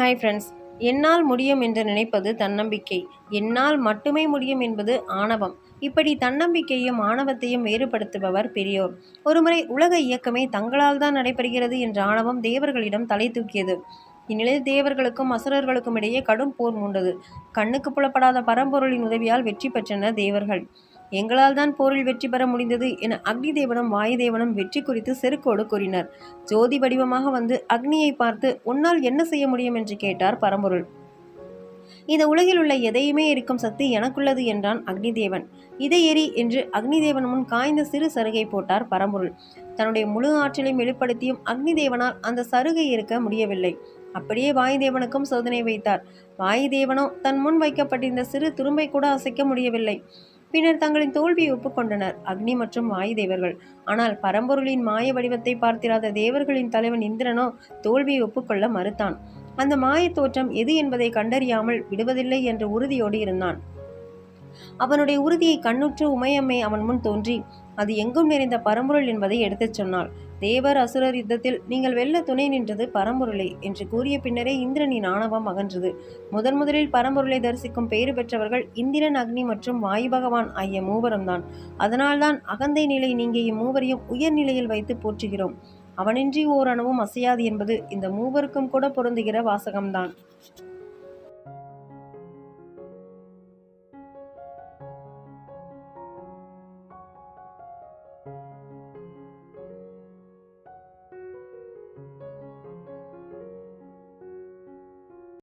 Hi friends என்னால் முடியும் என்று நினைப்பது தன்னம்பிக்கை. என்னால் மட்டுமே முடியும் என்பது ஆணவம். இப்படி தன்னம்பிக்கையும் ஆணவத்தையும் வேறுபடுத்துபவர் பெரியோர். ஒருமுறை உலக இயக்கமே தங்களால் தான் நடைபெறுகிறது என்ற ஆணவம் தேவர்களிடம் தலை தூக்கியது. இந்நிலையில் தேவர்களுக்கும் அசுரர்களுக்கும் இடையே கடும் போர் மூண்டது. கண்ணுக்கு புலப்படாத பரம்பொருளின் உதவியால் வெற்றி பெற்றனர் தேவர்கள். எங்களால் தான் போரில் வெற்றி பெற முடிந்தது என அக்னி தேவனும் வாயு தேவனும் வெற்றி குறித்து செருக்கோடு கூறினர். ஜோதி வடிவமாக வந்து அக்னியை பார்த்து உன்னால் என்ன செய்ய முடியும்? என்று கேட்டார் பரம்பொருள். இந்த உலகில் உள்ள எதையுமே இருக்கும் சக்தி எனக்குள்ளது என்றான் அக்னி தேவன் இதை எரி என்று அக்னி தேவன் முன் காய்ந்த சிறு சருகை போட்டார் பரம்பொருள். தன்னுடைய முழு ஆற்றலையும் வெளிப்படுத்தியும் அக்னி தேவனால் அந்த சருகை இருக்க முடியவில்லை. அப்படியே வாயுதேவனுக்கும் சோதனை வைத்தார். வாயுதேவனோ தன் முன் வைக்கப்பட்டிருந்த சிறு துரும்பை கூட அசைக்க முடியவில்லை. பின்னர் தங்களின் தோல்வியை ஒப்புக்கொண்டனர். அக்னி மற்றும் வாயுதேவர்கள் ஆனால் பரம்பொருளின் மாய வடிவத்தை பார்த்திராத தேவர்களின் தலைவன் இந்திரனோ தோல்வியை ஒப்புக்கொள்ள மறுத்தான். அந்த மாயத் தோற்றம் எது என்பதை கண்டறியாமல் விடுவதில்லை என்ற உறுதியோடு இருந்தான். அவனுடைய உறுதியை கண்ணுற்று உமையம்மை அவன் முன் தோன்றி அது எங்கும் நிறைந்த பரம்பொருள் என்பதை எடுத்துச் சொன்னாள். தேவர் அசுரர் யுத்தத்தில் நீங்கள் வெல்ல துணை நின்றது பரம்பொருளை என்று கூறிய பின்னரே இந்திரனின் ஆணவம் அகன்றது. முதன் முதலில் பரம்பொருளை தரிசிக்கும் பெயர் பெற்றவர்கள் இந்திரன் அக்னி மற்றும் வாயு பகவான் ஆகிய மூவரும் தான். அதனால்தான் அகந்தை நிலை நீங்கிய இம்மூவரையும் உயர்நிலையில் வைத்து போற்றுகிறோம். அவனின்றி ஓரணவும் அசையாது என்பது இந்த மூவருக்கும் கூட பொருந்துகிற வாசகம்தான்.